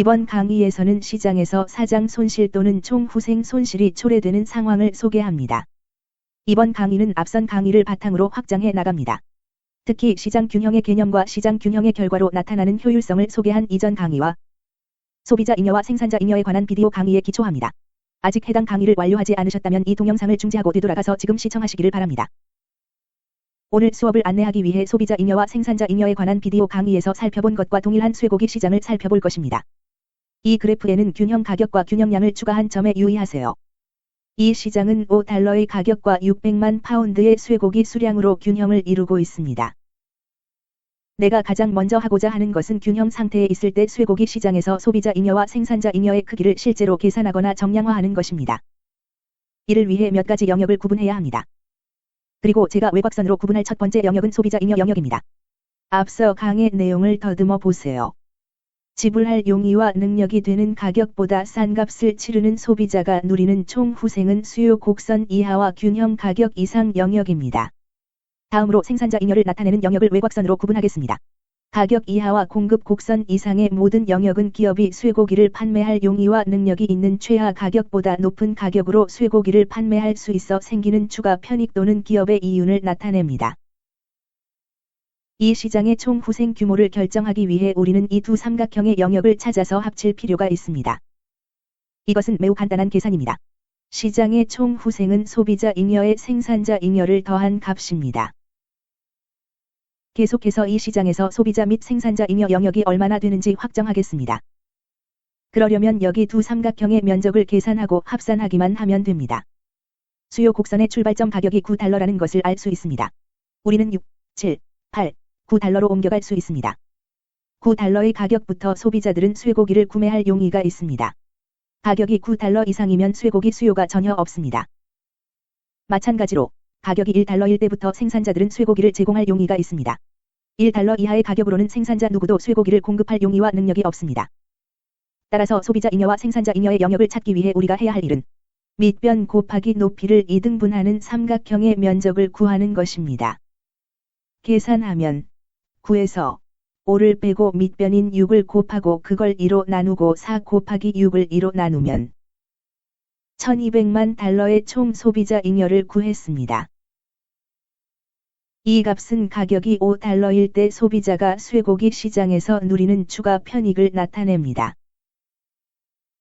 이번 강의에서는 시장에서 사장 손실 또는 총 후생 손실이 초래되는 상황을 소개합니다. 이번 강의는 앞선 강의를 바탕으로 확장해 나갑니다. 특히 시장 균형의 개념과 시장 균형의 결과로 나타나는 효율성을 소개한 이전 강의와 소비자 잉여와 생산자 잉여에 관한 비디오 강의에 기초합니다. 아직 해당 강의를 완료하지 않으셨다면 이 동영상을 중지하고 되돌아가서 지금 시청하시기를 바랍니다. 오늘 수업을 안내하기 위해 소비자 잉여와 생산자 잉여에 관한 비디오 강의에서 살펴본 것과 동일한 쇠고기 시장을 살펴볼 것입니다. 이 그래프에는 균형 가격과 균형량을 추가한 점에 유의하세요. 이 시장은 5달러의 가격과 600만 파운드의 쇠고기 수량으로 균형을 이루고 있습니다. 내가 가장 먼저 하고자 하는 것은 균형 상태에 있을 때 쇠고기 시장에서 소비자 잉여와 생산자 잉여의 크기를 실제로 계산하거나 정량화하는 것입니다. 이를 위해 몇 가지 영역을 구분해야 합니다. 그리고 제가 외곽선으로 구분할 첫 번째 영역은 소비자 잉여 영역입니다. 앞서 강의 내용을 더듬어 보세요. 지불할 용의와 능력이 되는 가격보다 싼 값을 치르는 소비자가 누리는 총 후생은 수요 곡선 이하와 균형 가격 이상 영역입니다. 다음으로 생산자 잉여를 나타내는 영역을 외곽선으로 구분하겠습니다. 가격 이하와 공급 곡선 이상의 모든 영역은 기업이 쇠고기를 판매할 용의와 능력이 있는 최하 가격보다 높은 가격으로 쇠고기를 판매할 수 있어 생기는 추가 편익 또는 기업의 이윤을 나타냅니다. 이 시장의 총 후생 규모를 결정하기 위해 우리는 이 두 삼각형의 영역을 찾아서 합칠 필요가 있습니다. 이것은 매우 간단한 계산입니다. 시장의 총 후생은 소비자 잉여의 생산자 잉여를 더한 값입니다. 계속해서 이 시장에서 소비자 및 생산자 잉여 영역이 얼마나 되는지 확정하겠습니다. 그러려면 여기 두 삼각형의 면적을 계산하고 합산하기만 하면 됩니다. 수요 곡선의 출발점 가격이 9달러라는 것을 알 수 있습니다. 우리는 6, 7, 8, 9달러로 옮겨갈 수 있습니다. 9달러의 가격부터 소비자들은 쇠고기를 구매할 용의가 있습니다. 가격이 9달러 이상이면 쇠고기 수요가 전혀 없습니다. 마찬가지로 가격이 1달러일 때부터 생산자들은 쇠고기를 제공할 용의가 있습니다. 1달러 이하의 가격으로는 생산자 누구도 쇠고기를 공급할 용의와 능력이 없습니다. 따라서 소비자 잉여와 생산자 잉여의 영역을 찾기 위해 우리가 해야 할 일은 밑변 곱하기 높이를 2등분하는 삼각형의 면적을 구하는 것입니다. 계산하면 9에서 5를 빼고 밑변인 6을 곱하고 그걸 2로 나누고 4 곱하기 6을 2로 나누면 1200만 달러의 총 소비자 잉여를 구했습니다. 이 값은 가격이 5달러일 때 소비자가 쇠고기 시장에서 누리는 추가 편익을 나타냅니다.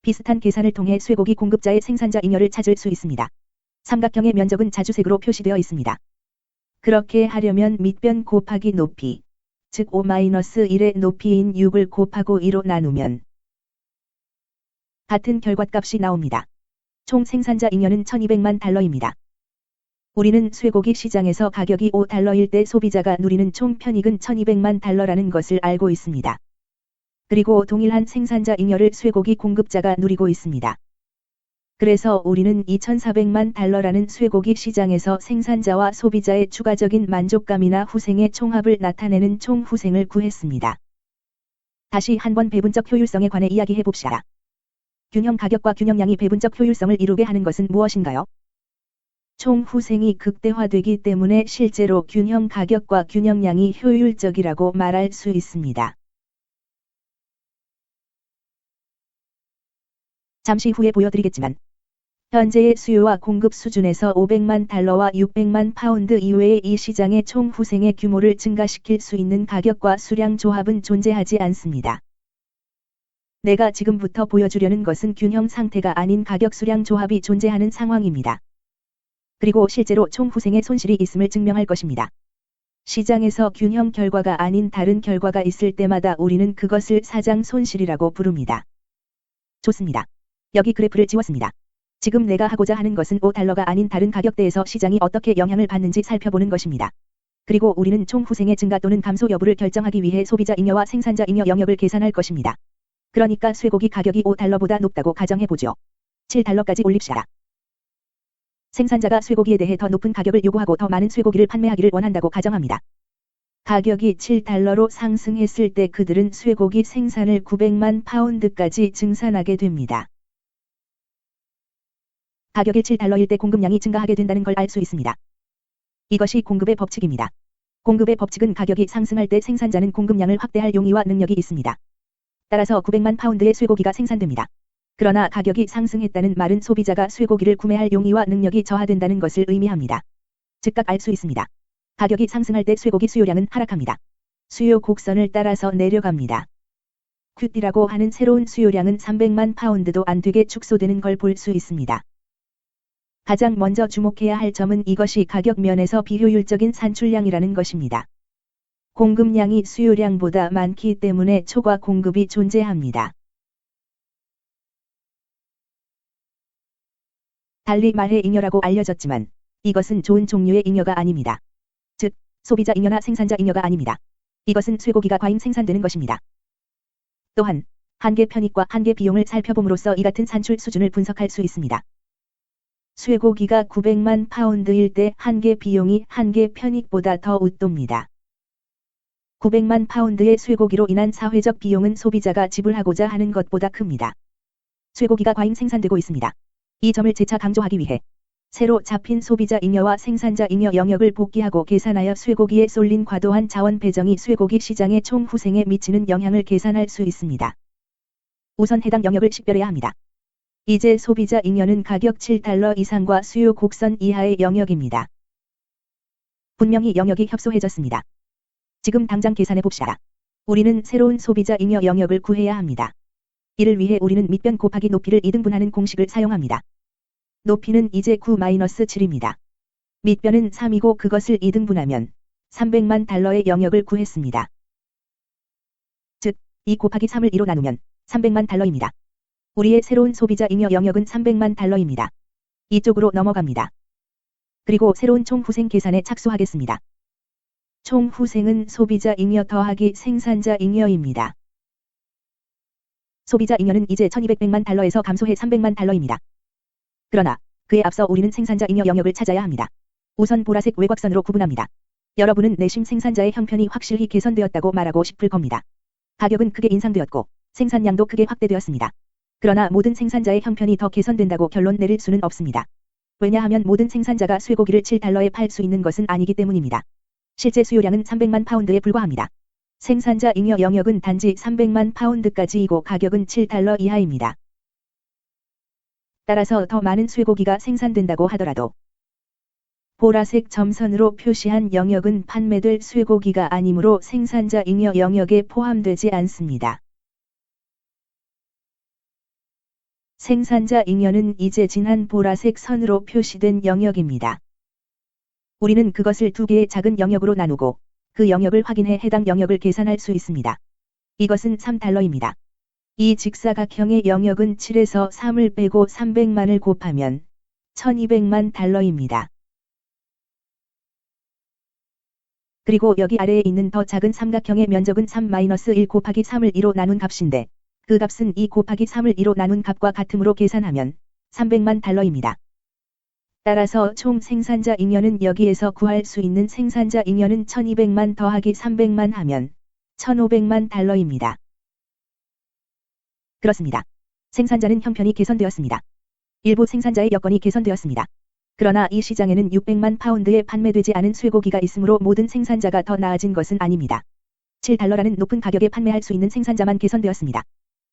비슷한 계산을 통해 쇠고기 공급자의 생산자 잉여를 찾을 수 있습니다. 삼각형의 면적은 자주색으로 표시되어 있습니다. 그렇게 하려면 밑변 곱하기 높이, 즉 5-1의 높이인 6을 곱하고 2로 나누면 같은 결과값이 나옵니다. 총 생산자 잉여는 1200만 달러입니다. 우리는 쇠고기 시장에서 가격이 5달러일 때 소비자가 누리는 총 편익은 1200만 달러라는 것을 알고 있습니다. 그리고 동일한 생산자 잉여를 쇠고기 공급자가 누리고 있습니다. 그래서 우리는 2400만 달러라는 쇠고기 시장에서 생산자와 소비자의 추가적인 만족감이나 후생의 총합을 나타내는 총 후생을 구했습니다. 다시 한번 배분적 효율성에 관해 이야기해 봅시다. 균형 가격과 균형량이 배분적 효율성을 이루게 하는 것은 무엇인가요? 총 후생이 극대화되기 때문에 실제로 균형 가격과 균형량이 효율적이라고 말할 수 있습니다. 잠시 후에 보여드리겠지만 현재의 수요와 공급 수준에서 500만 달러와 600만 파운드 이외의 이 시장의 총 후생의 규모를 증가시킬 수 있는 가격과 수량 조합은 존재하지 않습니다. 내가 지금부터 보여주려는 것은 균형 상태가 아닌 가격 수량 조합이 존재하는 상황입니다. 그리고 실제로 총 후생의 손실이 있음을 증명할 것입니다. 시장에서 균형 결과가 아닌 다른 결과가 있을 때마다 우리는 그것을 사장 손실이라고 부릅니다. 좋습니다. 여기 그래프를 지웠습니다. 지금 내가 하고자 하는 것은 5달러가 아닌 다른 가격대에서 시장이 어떻게 영향을 받는지 살펴보는 것입니다. 그리고 우리는 총 후생의 증가 또는 감소 여부를 결정하기 위해 소비자 잉여와 생산자 잉여 영역을 계산할 것입니다. 그러니까 쇠고기 가격이 5달러보다 높다고 가정해보죠. 7달러까지 올립시다. 생산자가 쇠고기에 대해 더 높은 가격을 요구하고 더 많은 쇠고기를 판매하기를 원한다고 가정합니다. 가격이 7달러로 상승했을 때 그들은 쇠고기 생산을 900만 파운드까지 증산하게 됩니다. 가격이 7달러일 때 공급량이 증가하게 된다는 걸 알 수 있습니다. 이것이 공급의 법칙입니다. 공급의 법칙은 가격이 상승할 때 생산자는 공급량을 확대할 용의와 능력이 있습니다. 따라서 900만 파운드의 쇠고기가 생산됩니다. 그러나 가격이 상승했다는 말은 소비자가 쇠고기를 구매할 용의와 능력이 저하된다는 것을 의미합니다. 즉각 알 수 있습니다. 가격이 상승할 때 쇠고기 수요량은 하락합니다. 수요 곡선을 따라서 내려갑니다. 큐티라고 하는 새로운 수요량은 300만 파운드도 안 되게 축소되는 걸 볼 수 있습니다. 가장 먼저 주목해야 할 점은 이것이 가격 면에서 비효율적인 산출량이라는 것입니다. 공급량이 수요량보다 많기 때문에 초과 공급이 존재합니다. 달리 말해 잉여라고 알려졌지만 이것은 좋은 종류의 잉여가 아닙니다. 즉, 소비자 잉여나 생산자 잉여가 아닙니다. 이것은 쇠고기가 과잉 생산되는 것입니다. 또한 한계 편익과 한계 비용을 살펴봄으로써 이 같은 산출 수준을 분석할 수 있습니다. 쇠고기가 900만 파운드일 때 한계 비용이 한계 편익보다 더 웃돕니다. 900만 파운드의 쇠고기로 인한 사회적 비용은 소비자가 지불하고자 하는 것보다 큽니다. 쇠고기가 과잉 생산되고 있습니다. 이 점을 재차 강조하기 위해 새로 잡힌 소비자 잉여와 생산자 잉여 영역을 복귀하고 계산하여 쇠고기에 쏠린 과도한 자원 배정이 쇠고기 시장의 총 후생에 미치는 영향을 계산할 수 있습니다. 우선 해당 영역을 식별해야 합니다. 이제 소비자 잉여는 가격 7달러 이상과 수요 곡선 이하의 영역입니다. 분명히 영역이 협소해졌습니다. 지금 당장 계산해 봅시다. 우리는 새로운 소비자 잉여 영역을 구해야 합니다. 이를 위해 우리는 밑변 곱하기 높이를 2등분하는 공식을 사용합니다. 높이는 이제 9-7입니다. 밑변은 3이고 그것을 2등분하면 300만 달러의 영역을 구했습니다. 즉, 2 곱하기 3을 2로 나누면 300만 달러입니다. 우리의 새로운 소비자 잉여 영역은 300만 달러입니다. 이쪽으로 넘어갑니다. 그리고 새로운 총 후생 계산에 착수하겠습니다. 총 후생은 소비자 잉여 더하기 생산자 잉여입니다. 소비자 잉여는 이제 1200만 달러에서 감소해 300만 달러입니다. 그러나 그에 앞서 우리는 생산자 잉여 영역을 찾아야 합니다. 우선 보라색 외곽선으로 구분합니다. 여러분은 내심 생산자의 형편이 확실히 개선되었다고 말하고 싶을 겁니다. 가격은 크게 인상되었고 생산량도 크게 확대되었습니다. 그러나 모든 생산자의 형편이 더 개선된다고 결론 내릴 수는 없습니다. 왜냐하면 모든 생산자가 쇠고기를 7달러에 팔 수 있는 것은 아니기 때문입니다. 실제 수요량은 300만 파운드에 불과합니다. 생산자 잉여 영역은 단지 300만 파운드까지이고 가격은 7달러 이하입니다. 따라서 더 많은 쇠고기가 생산된다고 하더라도 보라색 점선으로 표시한 영역은 판매될 쇠고기가 아니므로 생산자 잉여 영역에 포함되지 않습니다. 생산자 잉여는 이제 진한 보라색 선으로 표시된 영역입니다. 우리는 그것을 두 개의 작은 영역으로 나누고 그 영역을 확인해 해당 영역을 계산할 수 있습니다. 이것은 3달러입니다. 이 직사각형의 영역은 7에서 3을 빼고 300만을 곱하면 1200만 달러입니다. 그리고 여기 아래에 있는 더 작은 삼각형의 면적은 3-1 곱하기 3을 2로 나눈 값인데 그 값은 2 곱하기 3을 2로 나눈 값과 같음으로 계산하면 300만 달러입니다. 따라서 총 생산자 잉여는 여기에서 구할 수 있는 생산자 잉여는 1200만 더하기 300만 하면 1500만 달러입니다. 그렇습니다. 생산자는 형편이 개선되었습니다. 일부 생산자의 여건이 개선되었습니다. 그러나 이 시장에는 600만 파운드에 판매되지 않은 쇠고기가 있으므로 모든 생산자가 더 나아진 것은 아닙니다. 7달러라는 높은 가격에 판매할 수 있는 생산자만 개선되었습니다.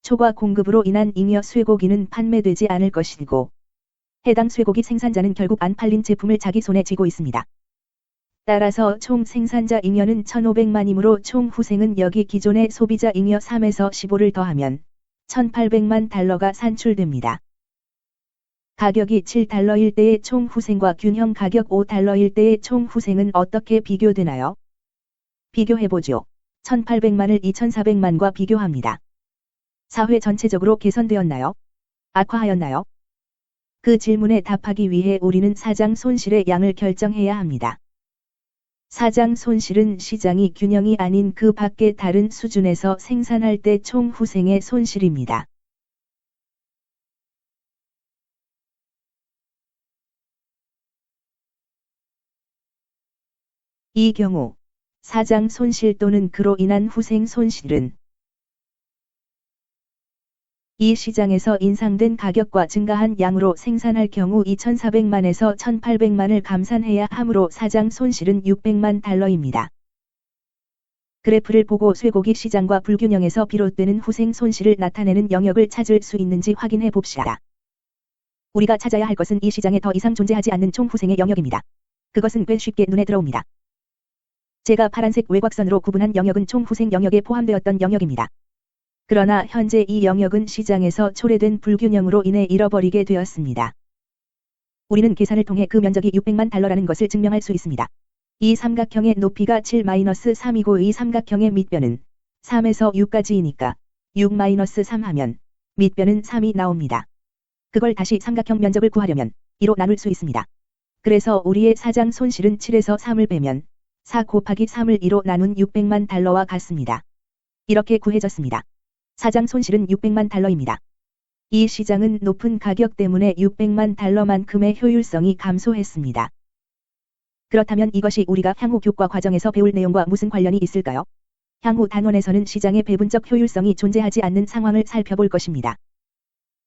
초과 공급으로 인한 잉여 쇠고기는 판매되지 않을 것이고 해당 쇠고기 생산자는 결국 안 팔린 제품을 자기 손에 쥐고 있습니다. 따라서 총 생산자 잉여는 1500만이므로 총 후생은 여기 기존의 소비자 잉여 3에서 15를 더하면 1800만 달러가 산출됩니다. 가격이 7달러일 때의 총 후생과 균형 가격 5달러일 때의 총 후생은 어떻게 비교되나요? 비교해보죠. 1800만을 2400만과 비교합니다. 사회 전체적으로 개선되었나요? 악화하였나요? 그 질문에 답하기 위해 우리는 사장 손실의 양을 결정해야 합니다. 사장 손실은 시장이 균형이 아닌 그 밖의 다른 수준에서 생산할 때 총 후생의 손실입니다. 이 경우 사장 손실 또는 그로 인한 후생 손실은 이 시장에서 인상된 가격과 증가한 양으로 생산할 경우 2,400만에서 1,800만을 감산해야 하므로 사장 손실은 600만 달러입니다. 그래프를 보고 쇠고기 시장과 불균형에서 비롯되는 후생 손실을 나타내는 영역을 찾을 수 있는지 확인해 봅시다. 우리가 찾아야 할 것은 이 시장에 더 이상 존재하지 않는 총 후생의 영역입니다. 그것은 꽤 쉽게 눈에 들어옵니다. 제가 파란색 외곽선으로 구분한 영역은 총 후생 영역에 포함되었던 영역입니다. 그러나 현재 이 영역은 시장에서 초래된 불균형으로 인해 잃어버리게 되었습니다. 우리는 계산을 통해 그 면적이 600만 달러라는 것을 증명할 수 있습니다. 이 삼각형의 높이가 7-3이고 이 삼각형의 밑변은 3에서 6까지이니까 6-3 하면 밑변은 3이 나옵니다. 그걸 다시 삼각형 면적을 구하려면 2로 나눌 수 있습니다. 그래서 우리의 사장 손실은 7에서 3을 빼면 4 곱하기 3을 2로 나눈 600만 달러와 같습니다. 이렇게 구해졌습니다. 사장 손실은 600만 달러입니다. 이 시장은 높은 가격 때문에 600만 달러만큼의 효율성이 감소했습니다. 그렇다면 이것이 우리가 향후 교과 과정에서 배울 내용과 무슨 관련이 있을까요? 향후 단원에서는 시장의 배분적 효율성이 존재하지 않는 상황을 살펴볼 것입니다.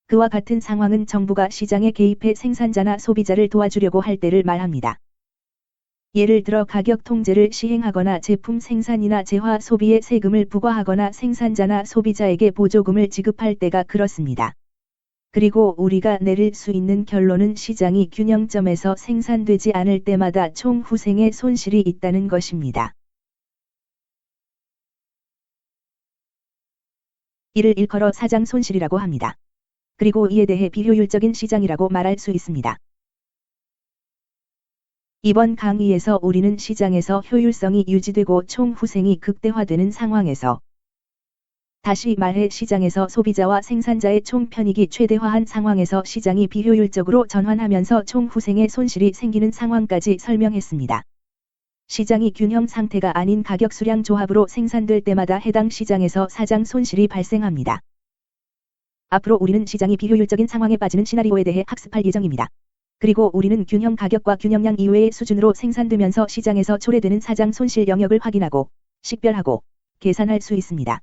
그와 같은 상황은 정부가 시장에 개입해 생산자나 소비자를 도와주려고 할 때를 말합니다. 예를 들어 가격 통제를 시행하거나 제품 생산이나 재화 소비에 세금을 부과하거나 생산자나 소비자에게 보조금을 지급할 때가 그렇습니다. 그리고 우리가 내릴 수 있는 결론은 시장이 균형점에서 생산되지 않을 때마다 총 후생의 손실이 있다는 것입니다. 이를 일컬어 사장 손실이라고 합니다. 그리고 이에 대해 비효율적인 시장이라고 말할 수 있습니다. 이번 강의에서 우리는 시장에서 효율성이 유지되고 총 후생이 극대화되는 상황에서 다시 말해 시장에서 소비자와 생산자의 총 편익이 최대화한 상황에서 시장이 비효율적으로 전환하면서 총 후생의 손실이 생기는 상황까지 설명했습니다. 시장이 균형 상태가 아닌 가격 수량 조합으로 생산될 때마다 해당 시장에서 사장 손실이 발생합니다. 앞으로 우리는 시장이 비효율적인 상황에 빠지는 시나리오에 대해 학습할 예정입니다. 그리고 우리는 균형 가격과 균형량 이외의 수준으로 생산되면서 시장에서 초래되는 사장 손실 영역을 확인하고 식별하고 계산할 수 있습니다.